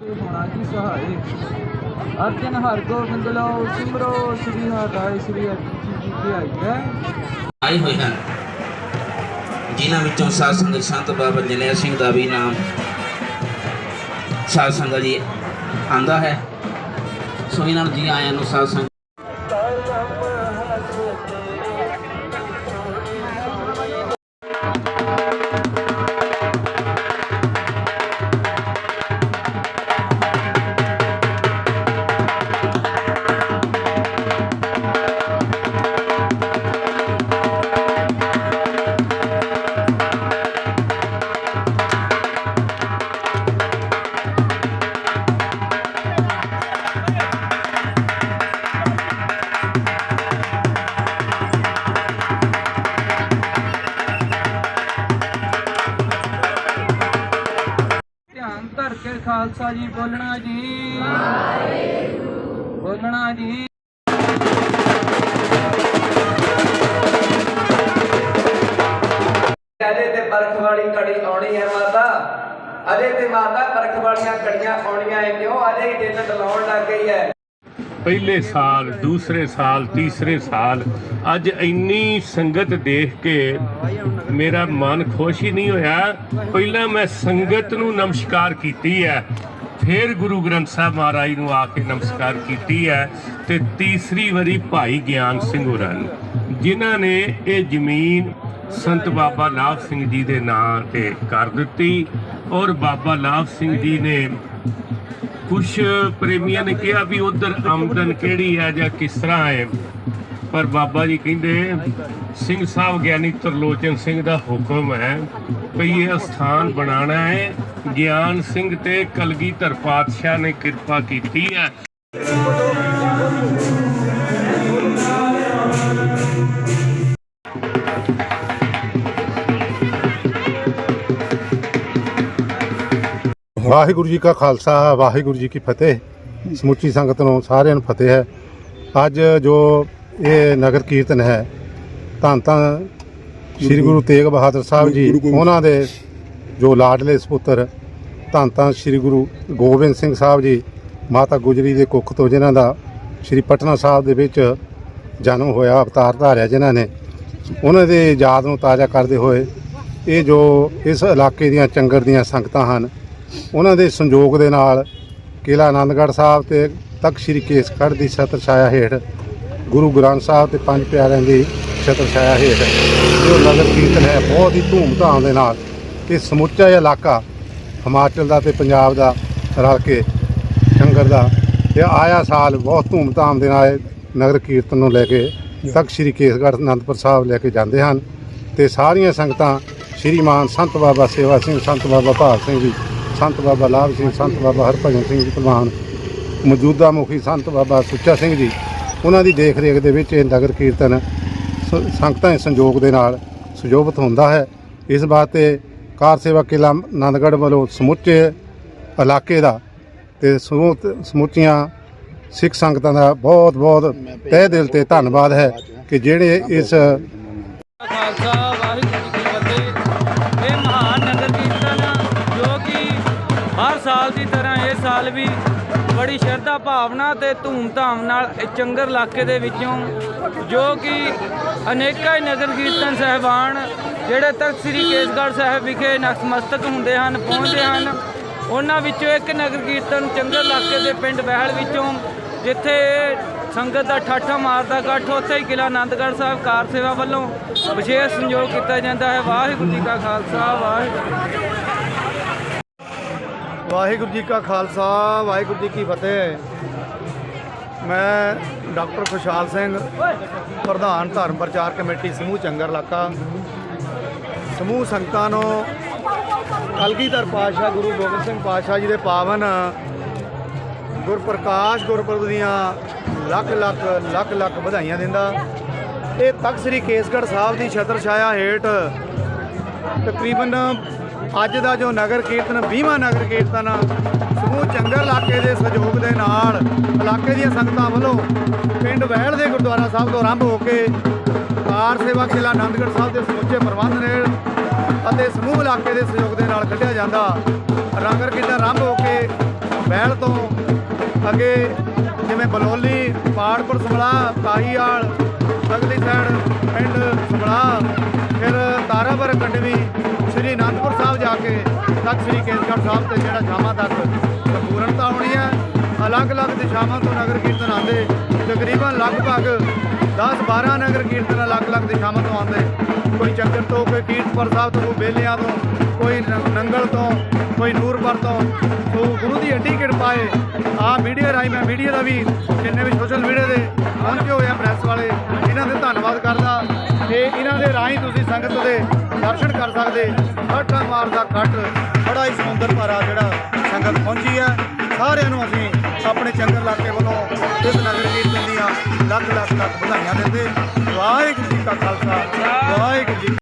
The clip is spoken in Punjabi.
ਹੋਣਾ ਕੀ ਅਰਜਨ ਹਰ ਗੋਬਿੰਦ ਲੋ ਸਿਮਰੋ ਸ੍ਰੀ ਹਰਿ ਸ੍ਰੀ ਅਰਜਨ ਜੀ ਕੀ ਆਈ ਹੈ ਆਏ ਹੋਏ ਹਨ। ਜਿਨ੍ਹਾਂ ਵਿੱਚੋਂ ਸਾਧ ਸੰਗਤ ਸੰਤ ਬਾਬਾ ਜਨੇਰ ਸਿੰਘ ਦਾ ਵੀ ਨਾਮ ਸਾਧ ਸੰਗਤ ਜੀ ਆਂਦਾ ਹੈ। ਸੋ ਇਹਨਾਂ ਨੂੰ ਜੀ ਆਇਆਂ ਨੂੰ ਸਾਧ ਸੰਗਤ ਖਾਲਸਾ ਜੀ, ਬੋਲਣਾ ਜੀ। ਬੋਲਣਾ ਜੀ। ਅਜੇ ਤੇ ਬਰਖ ਵਾਲੀ ਘੜੀ ਆਉਣੀ ਹੈ ਮਾਤਾ। ਅਜੇ ਤੇ ਮਾਤਾ ਬਰਖ ਵਾਲੀਆਂ ਘੜੀਆਂ ਆਉਣੀਆਂ ਹੈ ਕਿਉਂ? ਅਜੇ ਹੀ ਦਿਨ ਡਲਾਉਣ ਲੱਗ ਗਈ ਹੈ। ਪਹਿਲੇ ਸਾਲ, ਦੂਸਰੇ ਸਾਲ, ਤੀਸਰੇ ਸਾਲ, ਅੱਜ ਇੰਨੀ ਸੰਗਤ ਦੇਖ ਕੇ ਮੇਰਾ ਮਨ ਖੁਸ਼ ਹੀ ਨਹੀਂ ਹੋਇਆ। ਪਹਿਲਾਂ ਮੈਂ ਸੰਗਤ ਨੂੰ ਨਮਸਕਾਰ ਕੀਤੀ ਹੈ, ਫਿਰ ਗੁਰੂ ਗ੍ਰੰਥ ਸਾਹਿਬ ਮਹਾਰਾਜ ਨੂੰ ਆ ਕੇ ਨਮਸਕਾਰ ਕੀਤੀ ਹੈ ਤੇ ਤੀਸਰੀ ਵਾਰੀ ਭਾਈ ਗਿਆਨ ਸਿੰਘ ਹੋਰਾਂ ਨੂੰ, ਜਿਨ੍ਹਾਂ ਨੇ ਇਹ ਜ਼ਮੀਨ ਸੰਤ ਬਾਬਾ ਲਾਭ ਸਿੰਘ ਜੀ ਦੇ ਨਾਂ ਤੇ ਕਰ ਦਿੱਤੀ ਔਰ ਬਾਬਾ ਲਾਭ ਸਿੰਘ ਜੀ ਨੇ ਕੁਛ ਪ੍ਰੇਮੀਆਂ ਨੇ ਕਿਹਾ ਵੀ ਉਧਰ ਆਮਦਨ ਕਿਹੜੀ ਹੈ ਜਾਂ ਕਿਸ ਤਰ੍ਹਾਂ ਹੈ? ਪਰ ਬਾਬਾ ਜੀ ਕਹਿੰਦੇ, ਸਿੰਘ ਸਾਹਿਬ ਗਿਆਨੀ ਤਰਲੋਚਨ ਸਿੰਘ ਦਾ ਹੁਕਮ ਹੈ ਵੀ ਇਹ ਸਥਾਨ ਬਣਾਉਣਾ ਹੈ। ਗਿਆਨ ਸਿੰਘ ਤੇ ਕਲਗੀਧਰ ਪਾਤਸ਼ਾਹ ਨੇ ਕਿਰਪਾ ਕੀਤੀ ਹੈ। ਵਾਹਿਗੁਰੂ ਜੀ ਕਾ ਖਾਲਸਾ ਵਾਹਿਗੁਰੂ ਜੀ ਕੀ ਫਤਿਹ। ਸਮੁੱਚੀ ਸੰਗਤ ਨੂੰ ਸਾਰਿਆਂ ਨੂੰ ਫਤਿਹ ਹੈ। ਅੱਜ ਜੋ ਇਹ ਨਗਰ ਕੀਰਤਨ ਹੈ ਧੰਨ ਧੰਨ ਸ੍ਰੀ ਗੁਰੂ ਤੇਗ ਬਹਾਦਰ ਸਾਹਿਬ ਜੀ ਉਹਨਾਂ ਦੇ ਜੋ ਲਾਡਲੇ ਸੁਪੁੱਤਰ ਧੰਨ ਧੰਨ ਸ੍ਰੀ ਗੁਰੂ ਗੋਬਿੰਦ ਸਿੰਘ ਸਾਹਿਬ ਜੀ ਮਾਤਾ ਗੁਜਰੀ ਦੇ ਕੁੱਖ ਤੋਂ ਜਿਨ੍ਹਾਂ ਦਾ ਸ੍ਰੀ ਪਟਨਾ ਸਾਹਿਬ ਦੇ ਵਿੱਚ ਜਨਮ ਹੋਇਆ ਅਵਤਾਰ ਧਾਰਿਆ ਜਿਨ੍ਹਾਂ ਨੇ ਉਹਨਾਂ ਦੇ ਯਾਦ ਨੂੰ ਤਾਜ਼ਾ ਕਰਦੇ ਹੋਏ ਇਹ ਜੋ ਇਸ ਇਲਾਕੇ ਦੀਆਂ ਚੰਗਰ ਦੀਆਂ ਸੰਗਤਾਂ ਹਨ ਉਹਨਾਂ ਦੇ ਸੰਯੋਗ ਦੇ ਨਾਲ ਕਿਲ੍ਹਾ ਆਨੰਦਗੜ੍ਹ ਸਾਹਿਬ ਤੇ ਤਖਤ ਸ੍ਰੀ ਕੇਸਗੜ੍ਹ ਦੀ ਛਤਰ ਛਾਇਆ ਹੇਠ ਗੁਰੂ ਗ੍ਰੰਥ ਸਾਹਿਬ ਤੇ ਪੰਜ ਪਿਆਰਿਆਂ ਦੀ ਛਤਰ ਛਾਇਆ ਹੇਠ ਜੋ ਨਗਰ ਕੀਰਤਨ ਹੈ, ਬਹੁਤ ਹੀ ਧੂਮਧਾਮ ਦੇ ਨਾਲ ਇਹ ਸਮੁੱਚਾ ਇਲਾਕਾ ਹਿਮਾਚਲ ਦਾ ਤੇ ਪੰਜਾਬ ਦਾ ਰਲ ਕੇ ਸ਼ੰਕਰ ਦਾ ਇਹ ਆਇਆ ਸਾਲ ਬਹੁਤ ਧੂਮਧਾਮ ਦੇ ਨਾਲ ਨਗਰ ਕੀਰਤਨ ਨੂੰ ਲੈ ਕੇ ਤਖਤ ਸ੍ਰੀ ਕੇਸਗੜ੍ਹ ਅਨੰਦਪੁਰ ਸਾਹਿਬ ਲੈ ਕੇ ਜਾਂਦੇ ਹਨ ਤੇ ਸਾਰੀਆਂ ਸੰਗਤਾਂ ਸ਼੍ਰੀਮਾਨ ਸੰਤ ਬਾਬਾ ਸੇਵਾ ਸਿੰਘ, ਸੰਤ ਬਾਬਾ ਭਾਗ ਸਿੰਘ ਜੀ ਸੰਤ ਬਾਬਾ ਲਾਭ ਸਿੰਘ, ਸੰਤ ਬਾਬਾ ਹਰਭਜਨ ਸਿੰਘ ਜੀ ਪ੍ਰਧਾਨ ਮੌਜੂਦਾ ਮੁਖੀ ਸੰਤ ਬਾਬਾ ਸੁੱਚਾ ਸਿੰਘ ਜੀ, ਉਹਨਾਂ ਦੀ ਦੇਖ ਰੇਖ ਦੇ ਵਿੱਚ ਇਹ ਨਗਰ ਕੀਰਤਨ ਸੰਗਤਾਂ ਦੇ ਸੰਯੋਗ ਦੇ ਨਾਲ ਸੁਜੋਭਿਤ ਹੁੰਦਾ ਹੈ। ਇਸ ਵਾਸਤੇ ਕਾਰ ਸੇਵਾ ਕਿਲਾ ਆਨੰਦਗੜ੍ਹ ਵੱਲੋਂ ਸਮੁੱਚੇ ਇਲਾਕੇ ਦਾ ਤੇ ਸਮੂਹ- ਸਮੁੱਚੀਆਂ ਸਿੱਖ ਸੰਗਤਾਂ ਦਾ ਬਹੁਤ ਬਹੁਤ ਤਹਿ ਦਿਲ ਤੇ ਧੰਨਵਾਦ ਹੈ ਕਿ ਜਿਹੜੇ ਇਸ ਖਾਲਸਾ ਦੀ ਤਰ੍ਹਾਂ ਇਹ ਸਾਲ ਵੀ ਬੜੀ ਸ਼ਰਧਾ ਭਾਵਨਾ ਤੇ ਧੂਮਧਾਮ ਨਾਲ ਚੰਗਰ ਇਲਾਕੇ ਦੇ ਵਿੱਚੋਂ, ਜੋ ਕਿ ਅਨੇਕਾਂ ਹੀ ਨਗਰ ਕੀਰਤਨ ਸਹਿਬਾਨ, ਜਿਹੜੇ ਤਖਤ ਸ੍ਰੀ ਕੇਸਗੜ੍ਹ ਸਾਹਿਬ ਵਿਖੇ ਨਤਮਸਤਕ ਹੁੰਦੇ ਹਨ, ਪਹੁੰਚਦੇ ਹਨ, ਉਹਨਾਂ ਵਿੱਚੋਂ ਇੱਕ ਨਗਰ ਕੀਰਤਨ ਚੰਗਰ ਇਲਾਕੇ ਦੇ ਪਿੰਡ ਬਹਿਲ ਵਿੱਚੋਂ, ਜਿੱਥੇ ਸੰਗਤ ਦਾ ਠਾਠਾ ਮਾਰਦਾ ਇਕੱਠ, ਉੱਥੇ ਹੀ ਕਿਲਾ ਆਨੰਦਗੜ੍ਹ ਸਾਹਿਬ ਕਾਰ ਸੇਵਾ ਵੱਲੋਂ ਵਿਸ਼ੇਸ਼ ਸੰਯੋਗ ਕੀਤਾ ਜਾਂਦਾ ਹੈ। ਵਾਹਿਗੁਰੂ ਜੀ ਕਾ ਖਾਲਸਾ, ਵਾਹਿਗੁਰੂ ਵਾਹਿਗੁਰੂ ਜੀ ਕਾ ਖਾਲਸਾ, ਵਾਹਿਗੁਰੂ ਜੀ ਕੀ ਫਤਿਹ। ਮੈਂ ਡਾਕਟਰ ਖੁਸ਼ਹਾਲ ਸਿੰਘ, ਪ੍ਰਧਾਨ ਧਰਮ ਪ੍ਰਚਾਰ ਕਮੇਟੀ, ਸਮੂਹ ਚੰਗਰ ਇਲਾਕਾ। ਸਮੂਹ ਸੰਗਤਾਂ ਨੂੰ ਕਲਗੀਧਰ ਪਾਤਸ਼ਾਹ ਗੁਰੂ ਗੋਬਿੰਦ ਸਿੰਘ ਪਾਤਸ਼ਾਹ ਜੀ ਦੇ ਪਾਵਨ, ਗੁਰਪ੍ਰਕਾਸ਼ ਗੁਰਪੁਰਬ ਦੀਆਂ ਲੱਖ ਲੱਖ ਲੱਖ ਲੱਖ ਵਧਾਈਆਂ ਦਿੰਦਾ। ਇਹ ਤਖਤ ਸ੍ਰੀ ਕੇਸਗੜ੍ਹ ਸਾਹਿਬ ਦੀ ਛਤਰ ਛਾਇਆ ਹੇਠ ਤਕਰੀਬਨ ਅੱਜ ਦਾ ਜੋ ਨਗਰ ਕੀਰਤਨ 20ਵਾਂ ਨਗਰ ਕੀਰਤਨ, ਸਮੂਹ ਚੰਗਰ ਇਲਾਕੇ ਦੇ ਸਹਿਯੋਗ ਦੇ ਨਾਲ ਇਲਾਕੇ ਦੀਆਂ ਸੰਗਤਾਂ ਵੱਲੋਂ ਪਿੰਡ ਵਹਿਲ ਦੇ ਗੁਰਦੁਆਰਾ ਸਾਹਿਬ ਤੋਂ ਆਰੰਭ ਹੋ ਕੇ ਕਾਰ ਸੇਵਾ ਕਿਲਾ ਆਨੰਦਗੜ੍ਹ ਸਾਹਿਬ ਦੇ ਸਮੁੱਚੇ ਪ੍ਰਬੰਧ ਨੇ ਅਤੇ ਸਮੂਹ ਇਲਾਕੇ ਦੇ ਸਹਿਯੋਗ ਦੇ ਨਾਲ ਕੱਢਿਆ ਜਾਂਦਾ। ਰੰਗਰ ਕੀਰਤਨ ਆਰੰਭ ਹੋ ਕੇ ਬਹਿਲ ਤੋਂ ਅੱਗੇ ਜਿਵੇਂ ਬਲੋਲੀ, ਪਾੜਪੁਰ ਸਮਲਾ ਕਾਹੀਵਾਲ ਅਗਲੀ ਸਾਈਡ ਪਿੰਡ ਸਮਲਾ, ਫਿਰ ਤਾਰਾਪੁਰ ਕੰਡਵੀ ਤੱਕ ਸ੍ਰੀ ਕੇਸਗੜ੍ਹ ਸਾਹਿਬ ਤੇ ਜਿਹੜਾ ਸ਼ਾਮਾਂ ਤੱਕ ਸੰਪੂਰਨਤਾ ਹੋਣੀ ਹੈ, ਅਲੱਗ-ਅਲੱਗ ਦਿਸ਼ਾਵਾਂ ਤੋਂ ਨਗਰ ਕੀਰਤਨ ਆਉਂਦੇ, ਤਕਰੀਬਨ ਲਗਭਗ 10-12 ਨਗਰ ਕੀਰਤਨ ਅਲੱਗ-ਅਲੱਗ ਦਿਸ਼ਾਵਾਂ ਤੋਂ ਆਉਂਦੇ। ਕੋਈ ਚੱਕਰ ਤੋਂ, ਕੋਈ ਕੀਰਤਪੁਰ ਸਾਹਿਬ ਤੋਂ, ਕੋਈ ਬੇਲਿਆਂ ਤੋਂ, ਕੋਈ ਨ- ਨੰਗਲ ਤੋਂ, ਕੋਈ ਨੂਰਪੁਰ ਤੋਂ। ਸੋ ਗੁਰੂ ਦੀ ਅੱਡੀ ਕਿਰਪਾ ਹੈ ਆ ਮੀਡੀਆ ਰਾਹੀਂ ਮੈਂ ਮੀਡੀਆ ਦਾ ਵੀ, ਜਿੰਨੇ ਵੀ ਸੋਸ਼ਲ ਮੀਡੀਆ ਦੇ ਪਹੁੰਚੇ ਹੋਏ ਆ ਪ੍ਰੈਸ ਵਾਲੇ, ਇਹਨਾਂ ਦੇ ਧੰਨਵਾਦ ਕਰਦਾ। ਤੇ ਇਹਨਾਂ ਦੇ ਰਾਹੀਂ ਤੁਸੀਂ ਸੰਗਤ ਦੇ ਦਰਸ਼ਨ ਕਰ ਸਕਦੇ। ਅੱਠਾਂ ਮਾਰ ਦਾ ਕੱਟ ਬੜਾ ਹੀ ਸਮੁੰਦਰ ਭਰਾ ਜਿਹੜਾ ਸੰਗਤ ਪਹੁੰਚੀ ਹੈ ਸਾਰਿਆਂ ਨੂੰ ਅਸੀਂ ਆਪਣੇ ਚੰਗਰ ਇਲਾਕੇ ਵੱਲੋਂ ਇਸ ਨਗਰ ਕੀਰਤਨ ਦੀਆਂ ਲੱਖ ਲੱਖ ਲੱਖ ਵਧਾਈਆਂ ਦਿੰਦੇ। ਵਾਹਿਗੁਰੂ ਜੀ ਕਾ ਖਾਲਸਾ, ਵਾਹਿਗੁਰੂ ਜੀ